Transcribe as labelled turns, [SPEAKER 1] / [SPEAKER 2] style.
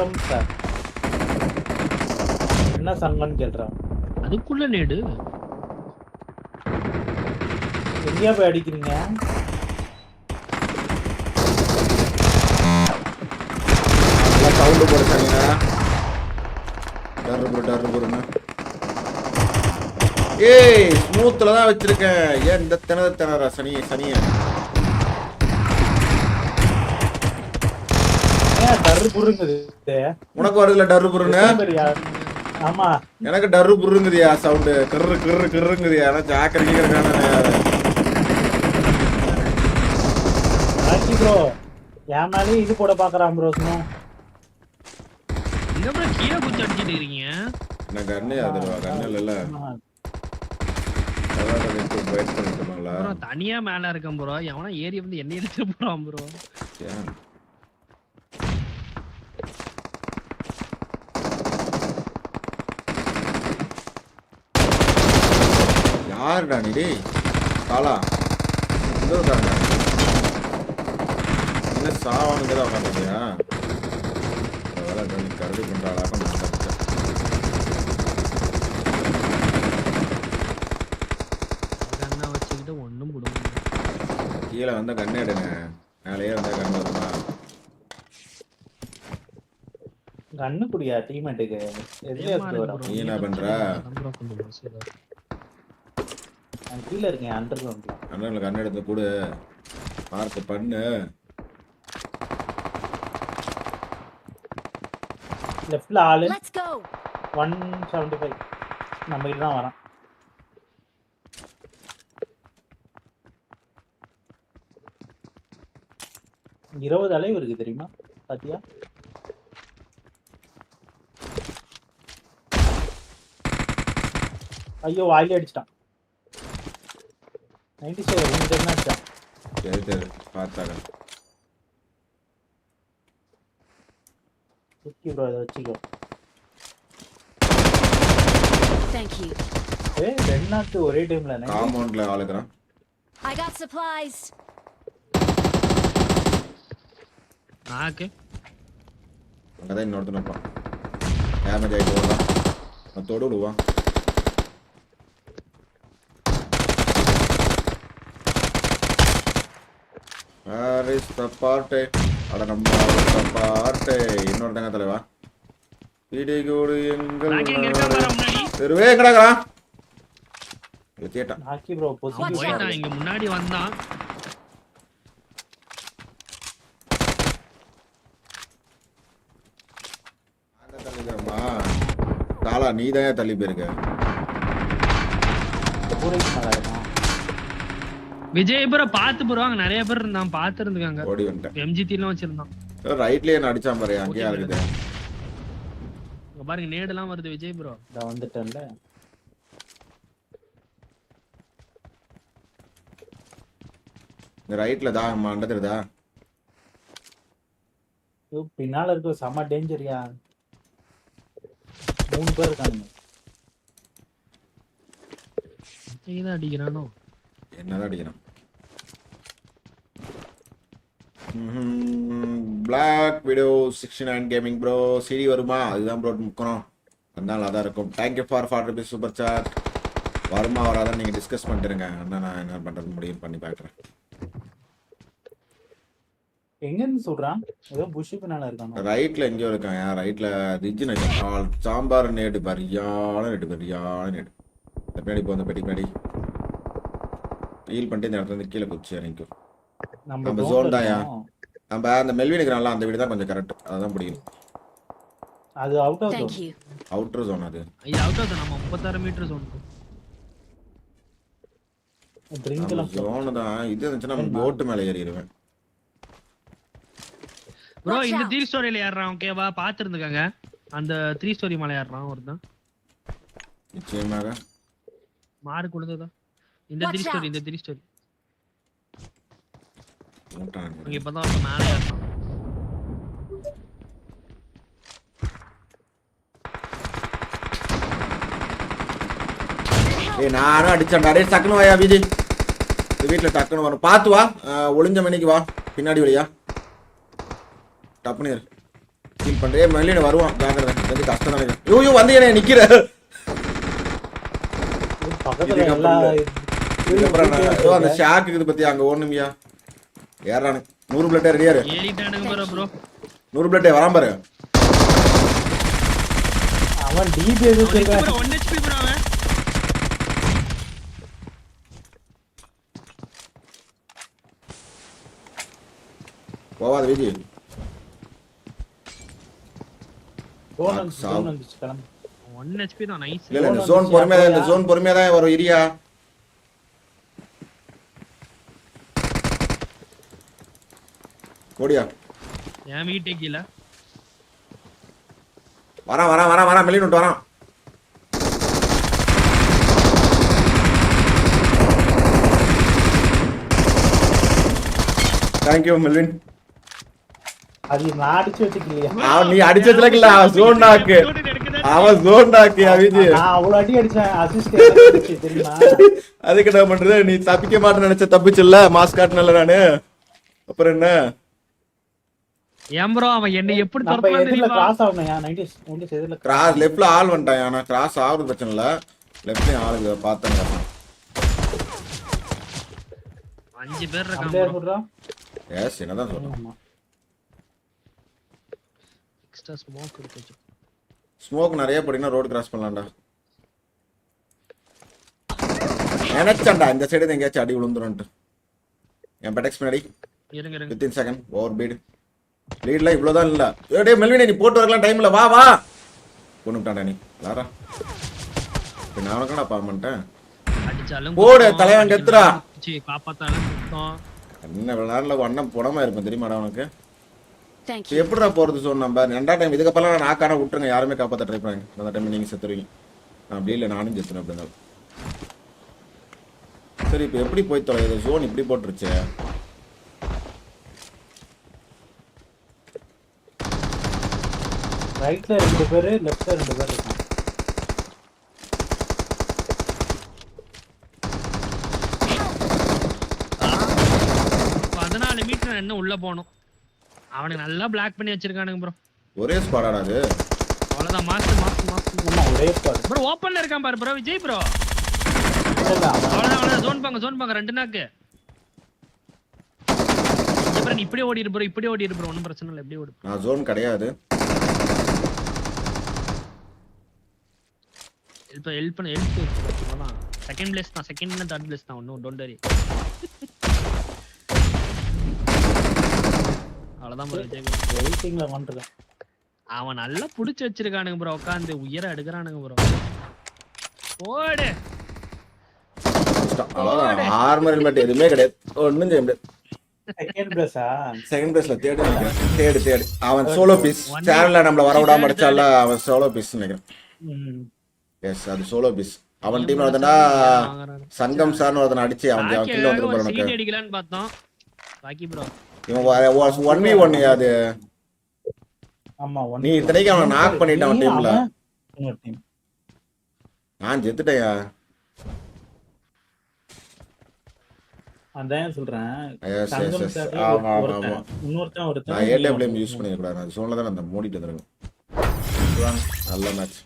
[SPEAKER 1] Vikram sir என்ன சங்கம்னு கேள்றான்
[SPEAKER 2] அதுக்குள்ள நேடு.
[SPEAKER 1] எங்கேயா போய் அடிக்கிறீங்க?
[SPEAKER 3] சவுண்டு போடுறாங்க. டர்ரு புரு டர்ரு புருன்னு. ஏய் ஸ்மூத்தில் தான் வச்சிருக்கேன். ஏன் இந்த திணற திணற சனி சனிய
[SPEAKER 1] ஏன் டர்ரு புருங்குது
[SPEAKER 3] உனக்கு வருதுல டர்ரு புருன்னு
[SPEAKER 1] சரியா? ஆமா.
[SPEAKER 3] எனக்கு டர்ரு புருங்குதியா சவுண்டு கிர்ரு கிர்ரு கிர்ருங்குதியா. எனக்கு ஜாக்கர் கீக்கர்
[SPEAKER 1] ராக்கி ப்ரோ என் மேலேயும் இது போட பாக்குறான் ப்ரோ சும்மா.
[SPEAKER 2] ப்ரோ கீழே குச்சி அடிச்சிட்டு இருக்கீங்க?
[SPEAKER 3] நான் கண்ணே அதுவா கண்ணு இல்லைல்ல.
[SPEAKER 1] ஆமா.
[SPEAKER 3] அதான் வெயிட் பண்ணிட்டோம்ல
[SPEAKER 2] ப்ரோ தனியா மேல இருக்கேன் ப்ரோ எவனா ஏறி வந்து என்ன எடுத்துட்டு போறான் ப்ரோ
[SPEAKER 3] யாருடா நீ டேய். காலா இருக்காங்க என்ன சாவானுங்க தான் உட்காந்துட்டியா வேலை நீ கருதி கொண்டாளாக நான் கீழே வந்தா கண்ணு எடுங்க. மேலேயே வந்தா கண்ணு வருமா
[SPEAKER 1] கண்ணு குடியா டீமேட்டுக்கு
[SPEAKER 3] நீ என்ன பண்ற?
[SPEAKER 1] நான் கீழே இருக்கேன் அண்டர் கிரவுண்ட்ல
[SPEAKER 3] அண்ணனுக்கு கண்ணு எடுத்து கொடு பார்த்து பண்ணு.
[SPEAKER 1] லெஃப்ட்ல ஆளு.
[SPEAKER 4] Let's go.
[SPEAKER 1] One seventy five நம்ம கிட்ட தான் வரான். இருபது அலைவு இருக்கு தெரியுமா? பாத்தியா? ஐயோ வாயிலே அடிச்சிட்டான். நைன்டி செவன் உங்க என்ன அடிச்சான்
[SPEAKER 3] சரி சரி பார்த்தாங்க
[SPEAKER 1] சுக்கி ப்ரோ இதை வச்சுக்கோ.
[SPEAKER 4] Thank you.
[SPEAKER 1] ஏ ரெண்டு நாட்டு ஒரே டைம்ல
[SPEAKER 3] காம்பவுண்ட்ல ஆளுக்குறான்.
[SPEAKER 4] I got supplies.
[SPEAKER 2] நாக்கு
[SPEAKER 3] அங்கதான் இன்னொருத்தன் இருப்பான் டேமேஜ் ஆகிட்டு வரலாம் அவன் தொடு விடுவான் Is the party? அட நம்ம the party. இன்னொருத்தங்க தலைவா எங்கள்
[SPEAKER 2] நாக்கு எங்க இருக்கா பாரு முன்னாடி.
[SPEAKER 3] தெருவே கிடக்குறான் கேட்டான்
[SPEAKER 1] நாக்கி ப்ரோ
[SPEAKER 2] இங்க முன்னாடி வந்தான்
[SPEAKER 3] தள்ளிக்கிறோமா நீ தான் தள்ளி போயிருக்க?
[SPEAKER 2] விஜய் ப்ரோ பாத்து ப்ரோ அங்க நிறைய பேர் இருந்தான் பாத்து இருந்துக்காங்க
[SPEAKER 3] ஓடி வந்துட்டேன்
[SPEAKER 2] எம்ஜிடி எல்லாம் வச்சிருந்தான்
[SPEAKER 3] ரைட்லயே அடிச்சான் பாரு அங்கேயே இருக்குது.
[SPEAKER 2] இங்க பாருங்க நேடு எல்லாம் வருது விஜய் ப்ரோ
[SPEAKER 1] இதை வந்துட்டேன்ல.
[SPEAKER 3] இந்த ரைட்ல தான் மண்ட தெரியுதா
[SPEAKER 1] ஐயோ, பின்னால இருக்க செம டேஞ்சரியா மூணு பேர் இருக்காங்க
[SPEAKER 2] தான் அடிக்கிறானோ?
[SPEAKER 3] என்னதான் அடிக்கிறான் black video sixty nine gaming bro CD வருமா? அதுதான் ப்ரோ முக்கணும். அதனால அதான் இருக்கும். Thank you for four rupees super chat வருமா வராதான் நீங்கள் டிஸ்கஸ் பண்ணிட்டுருங்க என்ன நான் என்ன பண்ணுறது முடியும் பண்ணி பார்க்குறேன்.
[SPEAKER 1] எங்க இருந்து சொல்றான்? ஏதோ புஷி பின்னால இருக்கானோ?
[SPEAKER 3] ரைட்ல எங்கேயோ இருக்கான். ரைட்ல ரிஜ் ஆள். சாம்பார் நேடு பரியான நேடு பரியான நேடு இந்த பின்னாடி போ அந்த பெட்டி பின்னாடி. ஹீல் பண்ணிட்டு இந்த இடத்துல இருந்து கீழே குச்சி இறங்கிக்கும்
[SPEAKER 1] நம்ம
[SPEAKER 3] தான்யா.
[SPEAKER 1] இருக்கோம்.
[SPEAKER 3] நம்ம அந்த மெல்வினுக்கு நல்லா அந்த வீடு தான் கொஞ்சம் கரெக்ட் அதான் பிடிக்கும்
[SPEAKER 1] அது out of
[SPEAKER 4] you.
[SPEAKER 3] Outer zone அது.
[SPEAKER 2] இது அவுட் ஆஃப் நம்ம முப்பத்தாறு மீட்டர் சொன்னோம்
[SPEAKER 1] ட்ரிங்க் எல்லாம்
[SPEAKER 3] ஜோனு தான். இது இருந்துச்சுன்னா நம்ம போட்டு மேலே ஏறிடுவேன்.
[SPEAKER 2] ப்ரோ இந்த
[SPEAKER 4] out.
[SPEAKER 2] த்ரீ ஸ்டோரியில ஏறுறான் ஓகேவா பாத்து இருந்துக்காங்க அந்த த்ரீ ஸ்டோரி மலை ஏறுறான் ஒருத்தன்.
[SPEAKER 3] நிச்சயமாக.
[SPEAKER 2] மார்க் கொடுத்ததா இந்த த்ரீ ஸ்டோரி. இந்த த்ரீ ஸ்டோரி இங்க இப்பதான் மேலே ஏறான்
[SPEAKER 3] ஏய் நானும் அடிச்சேன்டா. டேய் டக்குனு வாயா விஜி. இந்த வீட்டில் டக்குனு வரும் பார்த்து வா. ஒளிஞ்ச மணிக்கு வா. பின்னாடி வழியா. டப்புனு வெயிட் பண்றே. மெல்லின வருவான். ஜாக்கிரதை. வந்து கஷ்டம் தான் ஐயோ வந்து என்ன நிக்கிற அந்த ஷாக் இருக்குது அங்க ஓடணுமியா ஏறானு. நூறு பிளட்டே ரெடியா இரு
[SPEAKER 2] ஏறிட்டானுங்க ப்ரோ ப்ரோ
[SPEAKER 3] நூறு பிளட்டே வரான் பாரு.
[SPEAKER 1] அவன் டிபி
[SPEAKER 3] போவாத விஜி
[SPEAKER 2] ஒன் ஹெச்பி தான் நைஸ்
[SPEAKER 3] இல்ல இந்த ஜோன் பொறுமையா இந்த ஜோன் பொறுமையா தான் வரும் இரியா. ஓடியா.
[SPEAKER 2] என் வீட்டே கீழே.
[SPEAKER 3] வரான் வரான் வரான் வரான் மெல்லின் விட்டு வரான். தேங்க்யூ மெல்வின் அவன் நீ அடிச்சதுல இல்ல அவன் ஜோன் அவன் ஜோன் டாக்கு அவிஜி அதுக்கு என்ன பண்றது? நீ தப்பிக்க மாட்டேன்னு நினைச்ச தப்பிச்சுல்ல மாஸ்க் காட்டினல நானு. அப்புறம் என்ன?
[SPEAKER 2] ஏன் ப்ரோ அவன் என்ன எப்படி
[SPEAKER 1] நம்ம
[SPEAKER 2] துரத்துறான்
[SPEAKER 1] எதிரில
[SPEAKER 2] தெரியுமா?
[SPEAKER 1] கிராஸ் ஆகணும் நைன்டிஸ் நைன்டிஸ் எதிரில
[SPEAKER 3] கிராஸ் லெஃப்ட்ல ஆள் வந்துட்டான் ஆனா கிராஸ் ஆகுறது பிரச்சனை இல்ல. லெஃப்ட்லயும் ஆள் இருக்குது பார்த்தேன்.
[SPEAKER 2] அஞ்சு பேர் இருக்கான்
[SPEAKER 1] அப்படியே
[SPEAKER 2] ப்ரோ
[SPEAKER 1] சொல்றான்
[SPEAKER 3] எஸ் என்னதான் சொல்றேன்
[SPEAKER 1] ஆமா
[SPEAKER 2] எக்ஸ்ட்ரா ஸ்மோக் இருக்கு
[SPEAKER 3] ஸ்மோக் நிறைய போட்டீங்கன்னா ரோடு கிராஸ் பண்ணலாம்டா. நினைச்சேன்டா இந்த சைடு எங்கேயாச்சும் அடி விழுந்துரும்ட்டு என் பெடெக்ஸ் முன்னாடி
[SPEAKER 2] இருங்க இருங்க.
[SPEAKER 3] வித்தின் செகண்ட் ஓவர் பீடு லீட்லாம் இவ்வளோதான் இல்லை. ஏடே மெல்வினே நீ போட்டு வரலாம் டைம் இல்லை வா வா. கொண்டுட்டான்டா நீ. லாரா இப்போ நான் உனக்கு நான் பண்ணிட்டேன்.
[SPEAKER 2] அடிச்சாலும்
[SPEAKER 3] போடு, தலைவன் கெத்துறா. என்ன நாளில் ஒன்றும் போடாமல் இருப்பேன் தெரியுமாடா உனக்கு. எப்படிடா போகிறது சொன்ன நம்ம ரெண்டா டைம் இதுக்கப்புறம் நான் நாக்கான விட்டுருங்க. யாருமே காப்பாற்ற ட்ரை பண்ணாங்க அந்த டைம் நீங்கள் செத்துருவீங்க. நான் அப்படி இல்லை நானும் செத்துறேன் அப்படி சரி இப்போ எப்படி போய் தொலை ஜோன் இப்படி போட்டுருச்சே.
[SPEAKER 1] ரைட்ல ரெண்டு பேரு லெஃப்ட்ல ரெண்டு பேர் இருக்கான்
[SPEAKER 2] பதினாலு மீட்டர் என்ன உள்ள போகணும். அவனுக்கு நல்லா பிளாக் பண்ணி வச்சிருக்கானுங்க ப்ரோ
[SPEAKER 3] ஒரே ஸ்குவாடாடா அது.
[SPEAKER 2] அவ்வளவுதான் மாஸ்டர் மாஸ்டர் மாஸ்டர்
[SPEAKER 1] ஒரே ஸ்குவாட்
[SPEAKER 2] ப்ரோ ஓப்பன்ல இருக்கான் பாரு ப்ரோ விஜய் ப்ரோ அவ்வளவுதான் அவ்வளவுதான். ஜோன் பாங்க ஜோன் பாங்க. ரெண்டு நாக்கு இப்படியே ஓடிடு ப்ரோ இப்படியே ஓடிடு ப்ரோ ஒன்றும் பிரச்சனை இல்லை இப்படியே ஓடு.
[SPEAKER 3] நான் ஜோன் கிடையாது.
[SPEAKER 2] ஹெல்ப் ஹெல்ப் பண்ண ஹெல்ப் அவ்வளோதான் செகண்ட் பிளேஸ் தான் செகண்ட் தேர்ட் பிளேஸ் தான் ஒன்றும் டோன்ட் வரி அவ்வளோதான் ப்ரோ விஜய் bro.
[SPEAKER 1] வெயிட்டிங்ல வந்துருக்கேன்
[SPEAKER 2] அவன் நல்லா புடிச்சு வச்சிருக்கானுங்க ப்ரோ உட்காந்து உயர எடுக்கிறானுங்க ப்ரோ ஓடு.
[SPEAKER 3] அவ்வளோதான் ஆர்மர் ஹெல்மெட் எதுவுமே கிடையாது. ஒன்றும் செய்ய முடியாது.
[SPEAKER 1] செகண்ட் பிளேஸா
[SPEAKER 3] செகண்ட் பிளேஸ்ல தேடு நினைக்கிறேன். தேடு தேடு. அவன் சோலோ பீஸ் சேனல்ல நம்மள வர விடாம அடிச்சால அவன் சோலோ பீஸ் நினைக்கிறேன். எஸ் அது சோலோ பீஸ் அவன் டீம்ல வந்தனா சங்கம் சார்னு ஒருத்தனை அடிச்சு அவன் அவன் கீழ வந்து உனக்கு
[SPEAKER 2] சீட் அடிக்கலான்னு பார்த்தோம். பாக்கி ப்ரோ
[SPEAKER 3] இவன் ஒன் வி ஒன் அது?
[SPEAKER 1] ஆமா ஒன்
[SPEAKER 3] நீ இத்தனைக்கு அவனை knock பண்ணிட்ட அவன் teamல.
[SPEAKER 1] இன்னொரு டீம்
[SPEAKER 3] நான் செத்துட்டேயா
[SPEAKER 1] அதான் சொல்றேன்?
[SPEAKER 3] ஆமா ஆமா
[SPEAKER 1] இன்னொருத்தன்
[SPEAKER 3] நான்
[SPEAKER 1] ஒருத்தன்
[SPEAKER 3] யூஸ் பண்ணிருக்கூடாது நான் சோனில் தான் அந்த மூடிட்டு வந்துருக்கேன் நல்ல மேட்ச்